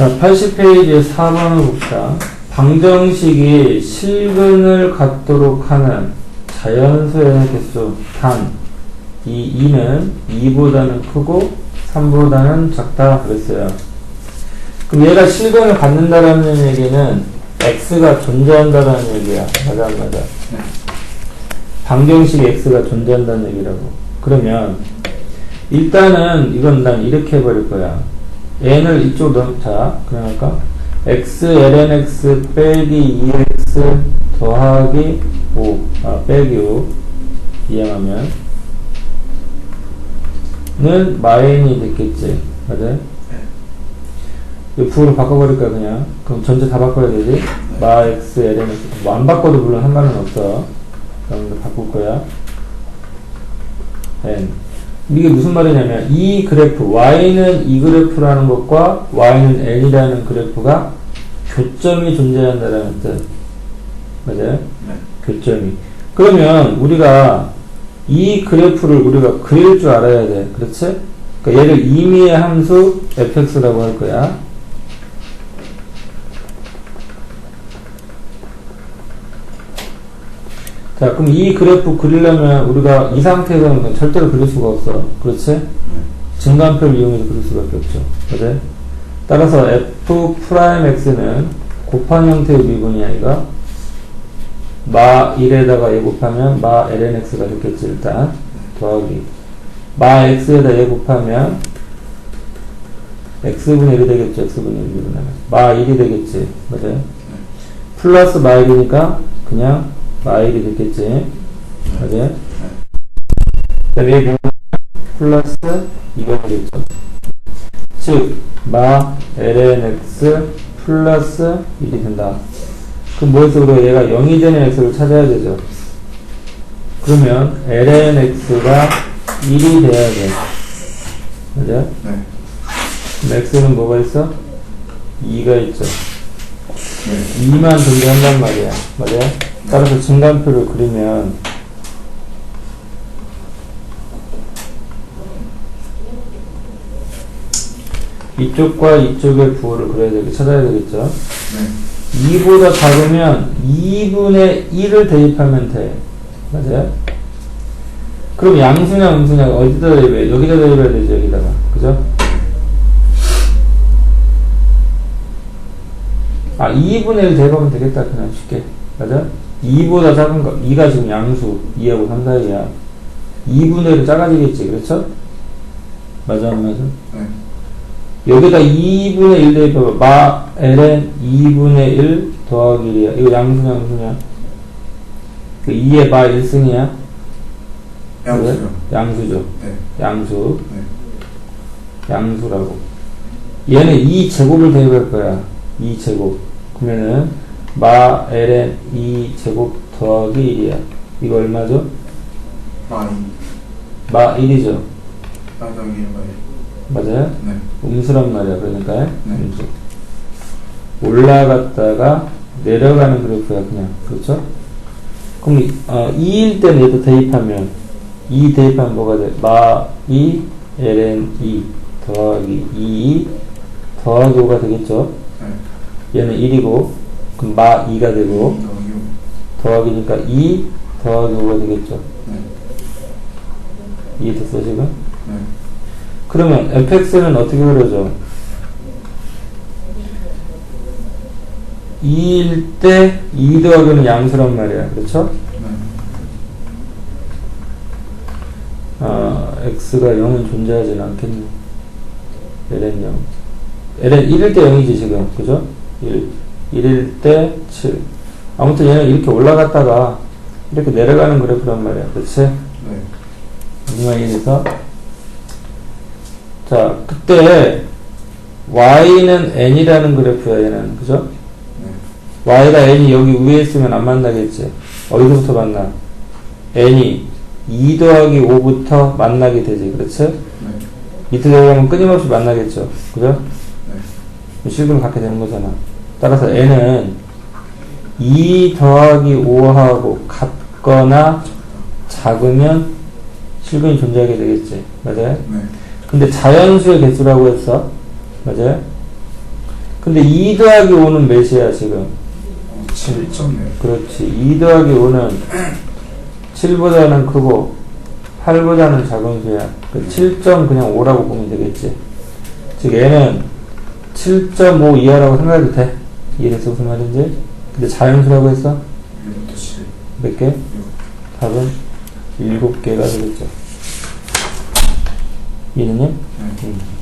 자, 80페이지 4번을 봅시다. 방정식이 실근을 갖도록 하는 자연수의 개수 단. 이 2는 2보다는 크고 3보다는 작다 그랬어요. 그럼 얘가 실근을 갖는다라는 얘기는 x가 존재한다라는 얘기야. 맞아 안 맞아? 방정식 x가 존재한다는 얘기라고. 그러면 일단은 이건 난 이렇게 해버릴 거야. N을 이쪽 넣자. 그러니까 x ln x 빼기 2x 더하기 5, 아 빼기 5 이항하면 는 마인이 됐겠지. 맞아요? 이 부호를 바꿔버릴까 그냥. 그럼 전체 다 바꿔야 되지. 마 x ln x 뭐 안 바꿔도 물론 상관은 없어. 그럼 바꿀 거야. n 이게 무슨 말이냐면 이 그래프 y는 이 그래프라는 것과 y는 n이라는 그래프가 교점이 존재한다는 뜻 맞아요? 네. 교점이 그러면 우리가 이 그래프를 우리가 그릴 줄 알아야 돼 그렇지? 그러니까 얘를 임의의 함수 fx라고 할 거야 자 그럼 이 그래프 그리려면 우리가 이 상태에서는 절대로 그릴 수가 없어 그렇지? 증간표를 이용해서 그릴 수밖에 없죠. 그래? 따라서 f 프라임 x는 곱한 형태의 미분이야, 이거. 마 1에다가 얘 곱하면 마 ln x가 됐겠지, 일단. 더하기. 마 x에다 얘 곱하면 x분의 1이 되겠죠, x분의 1 미분하면. 마 1이 되겠지, 맞아요? 플러스 마 1이니까 그냥 마 1이 됐겠지, 맞아요? 그 다음에 얘 플러스 이거 되겠죠. 즉, 마 ln x 플러스 1이 된다. 그럼 뭐에서 우리가 얘가 0이 되는 x를 찾아야 되죠. 그러면 ln x가 1이 돼야 돼. 맞아요? 네. 그럼 x는 뭐가 있어? 2가 있죠. 네. 2만 존재한단 말이야. 맞아요? 따라서 증간표를 그리면 이쪽과 이쪽의 부호를 그려야 되게 찾아야 되겠죠. 네. 2보다 작으면 2분의 1을 대입하면 돼. 맞아요? 그럼 양수냐 음수냐 어디다 대입해? 여기다 대입해야 되죠, 여기다가. 그죠? 아, 2분의 1 대입하면 되겠다, 그냥 쉽게. 맞아? 2보다 작은 거, 2가 지금 양수, 2하고 3 사이야. 2분의 1은 작아지겠지, 그렇죠? 맞아, 안 맞아? 네. 여기다 2분의 1 대입해봐. 마, ln 2분의 1 더하기 1이야. 이거 양수냐, 음수냐? 그 2의 마 1승이야? 양수요. 양수죠. 네. 양수. 네. 양수라고. 얘는 2제곱을 대입할 거야. 2제곱. 그러면은, 마, ln 2 제곱 더하기 1이야. 이거 얼마죠? 마이. 마 1이죠. 땅덩이 마이. 맞아요? 네. 음수란 말이야. 그러니까, 네. 음수. 올라갔다가 내려가는 그래프야, 그냥. 그렇죠? 그럼, 이- 어, 2일 때는 얘도 대입하면, 2 대입하면 뭐가 돼? 마 2, ln 2 더하기 2 더하기 5가 되겠죠? 네. 얘는 1이고, 그럼 마 2가 되고, 더하기. 더하기니까 2 더하기 5가 되겠죠? 네. 이해됐어, 지금? 네. 그러면 fx는 어떻게 그려져? 2일 때 2 더하기는 양수란 말이야. 그렇죠? 네. 아, x가 0은 존재하지는 않겠네. ln 0. ln 1일 때 0이지, 지금. 그죠? 1. 1일 때 7. 아무튼 얘는 이렇게 올라갔다가 이렇게 내려가는 그래프란 말이야. 그렇지? 네. 이마인에서 자 그때 y는 n이라는 그래프야 얘는 그죠? 네. y가 n이 여기 위에 있으면 안 만나겠지 어디서부터 만나? n이 2 더하기 5부터 만나게 되지 그렇지? 네. 밑에 내려가면 끊임없이 만나겠죠 그죠? 네. 실근을 갖게 되는 거잖아 따라서 n은 2 더하기 5하고 같거나 작으면 실근이 존재하게 되겠지 맞아요? 네. 근데 자연수의 개수라고 했어. 맞아요? 근데 2 더하기 5는 몇이야, 지금? 어, 7.네. 그렇지. 2 더하기 5는 7보다는 크고 8보다는 작은 수야. 그 7점 그냥 5라고 보면 되겠지. 즉 얘는 7.5 이하라고 생각해도 돼. 이해됐어 무슨 말인지? 근데 자연수라고 했어? 1부터 7. 몇 개? 답은 7개가 되겠죠. 이해됐니? 네. 음.